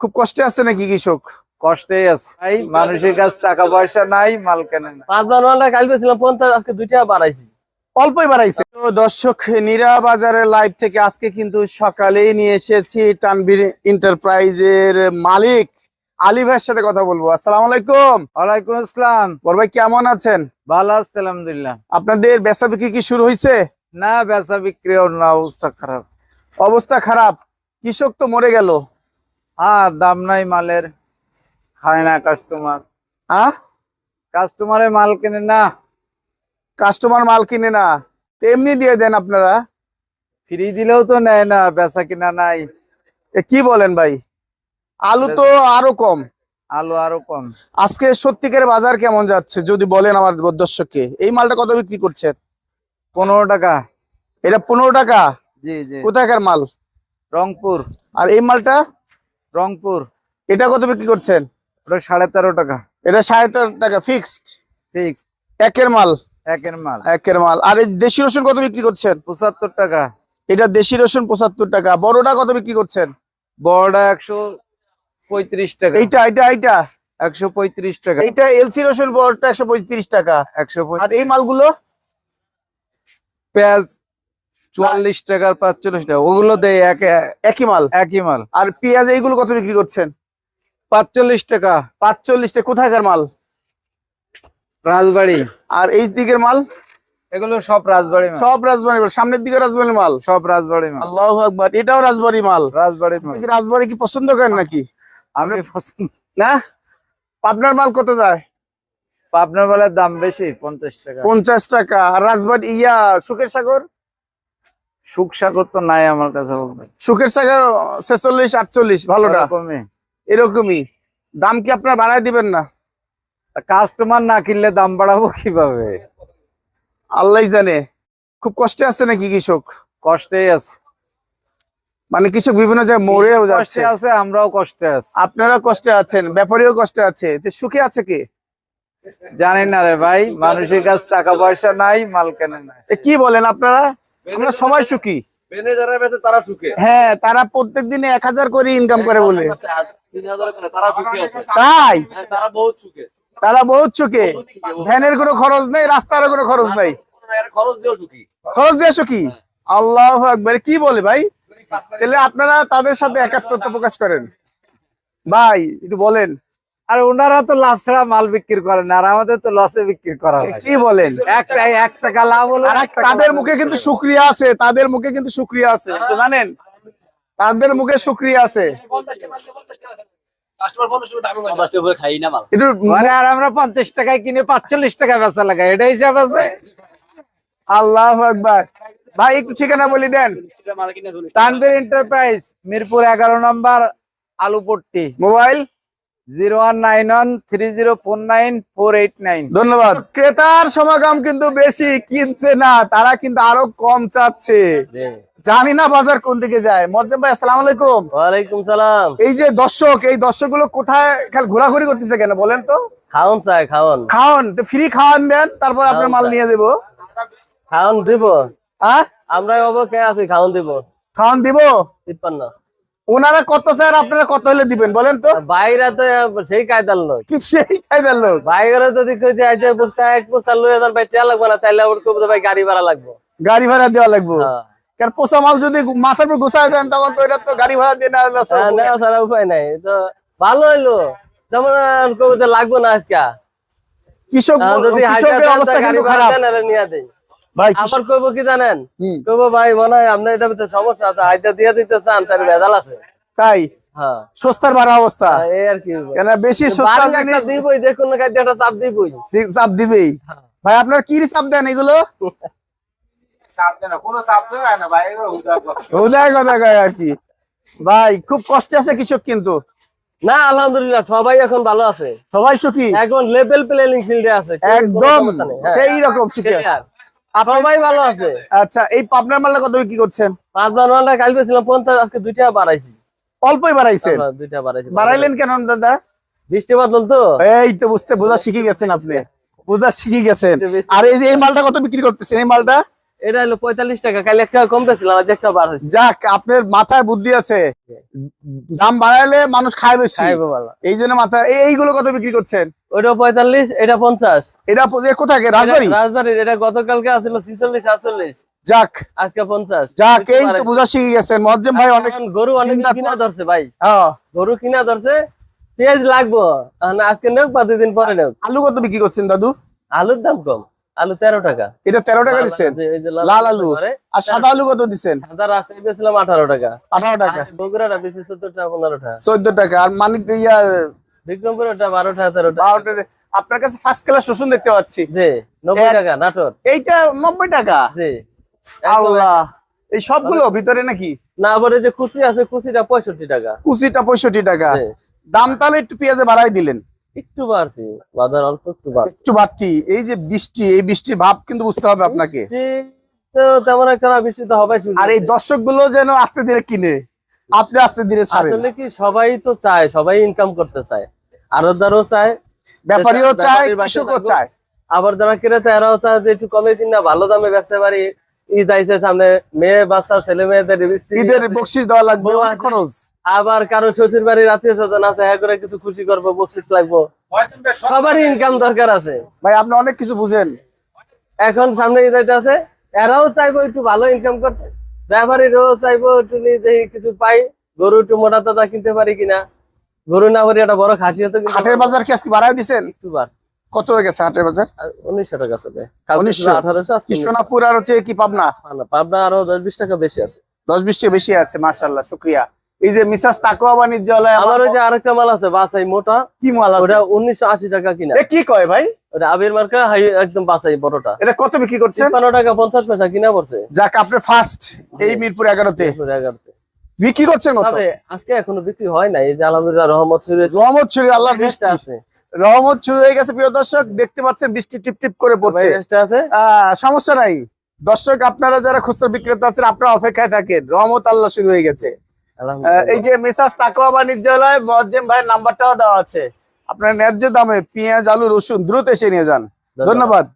খুব কষ্টে আছে নাকি কৃষক? কষ্টেই আছে। মানুষের কাছে টাকা পয়সা নাই মাল কেনে পাঁচবার মালটা কাল পেয়েছিলাম পঞ্চাশ আজকে দুইটা বাড়াইছি। অল্পই বাড়াইছে। তো দর্শক নীরা বাজারের লাইভ থেকে আজকে কিন্তু সকালেই নিয়ে এসেছি টানবির এন্টারপ্রাইজের মালিক আলী ভাইয়ের সাথে কথা বলব। আসসালামু আলাইকুম। ওয়ালাইকুম আসসালাম। বড় ভাই কেমন আছেন? ভালো আছে আলহামদুলিল্লাহ। আপনাদের বেচা বিক্রি কি শুরু হয়েছে না বেচা বিক্রিও না অবস্থা খারাপ। অবস্থা খারাপ। কৃষক তো মরে গেল। হ্যাঁ দাম নাই মালের। খায় না কাস্টমার হ্যাঁ? কাস্টমারে মাল কিনে না। কাস্টমার মাল কিনে না। এমনি দিয়ে দেন আপনারা। ফ্রি দিলেও তো নেয় না বেচা কিনা নাই। এ কি বলেন ভাই? আলু তো আরও কম। আলু আরও কম। আজকে সত্যিকার বাজার কেমন যাচ্ছে যদি বলেন আমার দর্শককে। এই মালটা কত বিক্রি করছেন? পনেরো টাকা। এটা পনেরো টাকা? জি জি। কোথাকার মাল? রংপুর। আর এই মালটা? রংপুর। এটা কত বিক্রি করছেন? ওটা সাড়ে তেরো টাকা। এটা সাড়ে তেরো টাকা ফিক্সড ফিক্স একের মাল? একের মাল। একের মাল। আর এই দেশি রসুন কত বিক্রি করছেন? পঁচাত্তর টাকা। এটা দেশি রসুন পঁচাত্তর টাকা। বড়টা কত বিক্রি করছেন? বড়টা একশো পঁয়ত্রিশ টাকা। এইটা এইটা এইটা? একশো পঁয়ত্রিশ টাকা। এইটা এলসি রসুন বড়টা একশো পঁয়ত্রিশ টাকা। একশো আর এই মালগুলো? পেঁয়াজ চুয়াল্লিশ টাকার পাঁচচল্লিশ টাকা। ওগুলো দেয় এক একই মাল? একই মাল। আর পেঁয়াজ এইগুলো কত বিক্রি করছেন? পাঁচচল্লিশ টাকা। পাঁচচল্লিশ টাকা। কোথাকার মাল? রাজবাড়ি। আর এই দিকের মাল? এগুলো সব রাজবাড়ি মাল। সব রাজবাড়ি মাল। সামনের দিকে রাজবাড়ি মাল? সব রাজবাড়ি মাল। আল্লাহ আকবার। এটাও রাজবাড়ি মাল? রাজবাড়ির মাল। রাজবাড়ি কি পছন্দ করেন নাকি? আমি পছন্দ না? পাবনার মাল কত যায়? পাবনার মালের দাম বেশি পঞ্চাশ টাকা। পঞ্চাশ টাকা। আর রাজবাড়ি ইয়া সুখের সাগর? সুখ সাগর তো নাই আমার কাছে সুখের সাগর ছেচল্লিশ আটচল্লিশ ভালোটা। এরকমই। দাম কি আপনার বাড়ায় দিবেন না? কাস্টমার না কিনলে দাম বাড়াবো কীভাবে? আল্লাহ জানে। খুব কষ্টে আছে নাকি কৃষক? কষ্টেই আছে। মানে কৃষক বিভিন্ন জায়গায় মরেও যাচ্ছে। আছে আমরাও কষ্টে আছি। আপনারা কষ্টে আছেন ব্যাপারীও কষ্টে আছে। সুখে আছে কে? জানি না রে ভাই মানুষের কাছে টাকা পয়সা নাই মাল কেনে না কি বলেন আপনারা? আমরা সবাই সুখী। বেনে যারা বেঁচে তারা সুখে। হ্যাঁ তারা প্রত্যেক দিনে এক হাজার করে ইনকাম করে বলে। তারা সুখে আছে। তাই? হ্যাঁ, তারা বহুত সুখে। তারা বহুত সুখে। ভ্যানের কোনো খরচ নেই রাস্তারও কোনো খরচ নাই। খরচ দিয়েও সুখী। খরচ দিয়ে সুখী? আল্লাহ একবার কি বলে ভাই? তাহলে আপনারা তাদের সাথে একাত্মতা প্রকাশ করেন। ভাই একটু বলেন। আর ওনারা তো লাভ ছাড়া মাল বিক্রি করে না আর আমাদের তো লসে বিক্রি করা কি বলেন? এক এক টাকা লাভ হলো তাদের মুখে কিন্তু শুক্রিয়া আছে তাদের মুখে কিন্তু শুক্রিয়া আছে। জানেন? তাদের মুখে শুক্রিয়া আছে। মানে আর আমরা পঞ্চাশ টাকায় কিনে পাঁচচল্লিশ টাকা বেচা এটা হিসাব আছে। আল্লাহ একবার ভাই একটু ঠিকানা বলি দেন। এন্টারপ্রাইজ মিরপুর এগারো নম্বর আলুপট্টি। মোবাইল? ধন্যবাদ। ক্রেতার সমাগম কিন্তু বেশি কিনছে না তারা কিন্তু আরও কম চাচ্ছে। জানি না বাজার কোন দিকে যায়। মজ্জাম ভাই আসসালাম আলাইকুম। ওয়ালাইকুম সালাম। এই যে দর্শক এই দর্শকগুলো কোথায় খেল ঘোরাঘুরি করতেছে কেন বলেন তো? খাওন চাই খাওন। খাওয়ান তো ফ্রি খাওয়ান দেন তারপর আপনার মাল নিয়ে দেবো খাওন দিব। হ্যাঁ আমরা অবকে আছি খাওন দিব। খাওয়ান দিব? তিপ্পান্ন। ওনারা কত স্যার? আপনারা কত হলে দিবেন বলেন তো? বাইরে তো সেই কায়দার লোক। সেই কায়দার লোক। বাইরে যদি বস্তা এক বস্তা যান ভাই টিয়া লাগবে না কইবো ভাই গাড়ি ভাড়া লাগবে। গাড়ি ভাড়া দেওয়া লাগবে। হ্যাঁ। কারণ পোষা মাল যদি মাথার উপর গুছায় দেন তখন তো এটা তো গাড়ি ভাড়া দিয়ে হ্যাঁ, নেওয়া ছাড়া উপায় নাই। তো ভালো হইল। যেমন কইবো লাগবে না আজকে। কৃষক যদি কৃষকের অবস্থা কিন্তু খারাপ। নিয়ে ভাই আবার কইবো কি জানেন। কইবো ভাই মনে হয় আপনার এটা ভিতরে সমস্যা আছে হাইতে দিয়ে দিতে চান তার ভেজাল আছে। তাই? হ্যাঁ। সস্তার বাড়া অবস্থা। আর কি কেন বেশি সস্তা জিনিস দিবই দেখুন না খাদ্য একটা চাপ দিবই। চাপ দিবেই। ভাই আপনার কি চাপ দেন এগুলো? উদয় কথা। কয় আর কি। ভাই খুব কষ্টে আছে কৃষক কিন্তু। না আলহামদুলিল্লাহ সবাই এখন ভালো আছে। সবাই সুখী? এখন লেভেল প্লেইং ফিল্ডে আছে একদম। হ্যাঁ। সেই রকম সুখী আছে। সবাই ভালো আছে। আচ্ছা এই পাবনার মালটা কত বিক্রি করছেন? পাঁচবার মালটা কাল পেয়েছিলাম পঞ্চাশ আজকে দুইটা বাড়াইছি। অল্পই বাড়াইছেন? দুইটা বাড়াইছি। বাড়াইলেন কেন দাদা? বৃষ্টি বাদল তো। এই তো বুঝতে বোঝা শিখে গেছেন আপনি। বোঝা শিখে গেছেন। আর এই যে এই মালটা কত বিক্রি করতেছেন? এই মালটা? এটা হলো পঁয়তাল্লিশ টাকা কাল একটা কম পেয়েছিলাম আজ একটা বার হয়েছে যাক আপনার মাথায় বুদ্ধি আছে। দাম বাড়াইলে মানুষ খায় বেশি। এই জন্য মাথা এই- এইগুলো কত বিক্রি করছেন? ওইটা পঁয়তাল্লিশ এটা পঞ্চাশ। এটা কোথায় রাজবাড়ি? রাজবাড়ির এটা গতকালকে আসছিল ছিচল্লিশ সাতচল্লিশ। যাক। আজকে পঞ্চাশ। যাক এই তো বোঝা শিখে গেছেন। মজ্জেম ভাই অনেক গরু অনেক কিনা ধরছে ভাই। হ্যাঁ। গরু কিনা ধরছে পেঁয়াজ লাগবো। আজকে নেক বা দুই দিন পরে নেক আলু কত বিক্রি করছেন দাদু? আলুর দাম কম। আলু তেরো টাকা। এটা তেরো টাকা দিচ্ছেন লাল আলু আর সাদা আলু কত দিচ্ছেন সাদা রাজশাহী আঠারো টাকা। আঠারো টাকা। বগুড়াটা বেশি সত্তর টাকা পনেরো টাকা। চোদ্দ টাকা। আর মানিক ইয়া বিক্রমপুর ওটা বারো টাকা তেরো টাকা। বারোটা আপনার কাছে ফার্স্ট ক্লাস দেখতে পাচ্ছি। জি নব্বই টাকা নাটোর। এইটা নব্বই টাকা? জি। আল্লাহ। এই সবগুলো ভিতরে নাকি? না আবার যে কুচি আছে কুচিটা পঁয়ষট্টি টাকা। কুচিটা পঁয়ষট্টি টাকা। দাম তাহলে একটু পেঁয়াজে বাড়াই দিলেন। একটু বাড়তি বাজার অল্প একটু বাড়তি। একটু বাড়তি এই যে বৃষ্টি এই বৃষ্টির ভাব কিন্তু বুঝতে হবে আপনাকে। তেমন একটা বৃষ্টি তো হবে আর এই দর্শকগুলো যেন আস্তে ধীরে কিনে আপনি আস্তে ধীরে আসলে কি সবাই তো চায় সবাই ইনকাম করতে চায়। আরোদারও চায় ব্যাপারীও চায় কৃষকও চায়। আবার যারা ক্রেতা এরাও চায় যে একটু কমে কিনা ভালো দামে বেচতে পারি। ঈদ আইছে সামনে মেয়ে বাচ্চা ছেলে মেয়েদের ঈদের বকশিস দেওয়া লাগবে অনেক খরচ। আবার কারও শ্বশুর বাড়ির আত্মীয় স্বজন আছে হ্যাঁ করে কিছু খুশি করব বকশিস লাগবো। সবারই ইনকাম দরকার আছে। ভাই আপনি অনেক কিছু বুঝেন। এখন সামনে ঈদ আইতে আছে এরাও চাইব একটু ভালো ইনকাম করতে। ব্যাপারীরাও চাইব একটু নিজে কিছু পাই গরু একটু মোটা তাজা কিনতে পারি কিনা। গরু না পারি একটা বড় খাসিও তো কিনতে হাটের বাজার কি আজকে বাড়াই দিছেন? একটু বার কত হয়ে গেছে হাটের বাজার? উনিশশো টাকা চলে 1900 আঠারোশো আজকে কৃষ্ণনাপুর আর হচ্ছে কি পাবনা? পাবনা আরও দশ বিশ টাকা বেশি আছে। দশ বিশটি বেশি আছে মাশাল্লাহ শুক্রিয়া। এই যে মিসাস তাকুয়া বাণিজ্যালয় আমার ওই যে আরেকটা মাল আছে বাসাই মোটা। কি মাল আছে? ওটা উনিশশো আশি টাকা কিনা। এ কি কয় ভাই? ওটা আবির মার্কা হাই একদম বাসাই বড়টা। এটা কত বিক্রি করছেন টাকা পঞ্চাশ পয়সা কিনা পড়ছে। যাক আপনি ফার্স্ট এই মিরপুর। বিক্রি করছেন কত? আজকে এখনও বিক্রি হয় এই যে আলহামদুলিল্লাহ রহমত রহমত আল্লাহর বৃষ্টি। আছে। রহমত শুরু হয়ে গেছে প্রিয় দর্শক। দেখতে পাচ্ছেন বৃষ্টি টিপ টিপ করে পড়ছে। সমস্যা নাই। দর্শক আপনারা যারা খুচরা বিক্রেতা আছেন আপনারা অপেক্ষায় থাকেন। রহমত আল্লাহ শুরু হয়ে গেছে। এই যে মেসাজ তাকোয়া বাণিজ্যালয় মজ্জেম ভাইয়ের নাম্বারটাও দেওয়া আছে। আপনার ন্যায্য দামে পেঁয়াজ আলু রসুন দ্রুত এসে নিয়ে যান। ধন্যবাদ।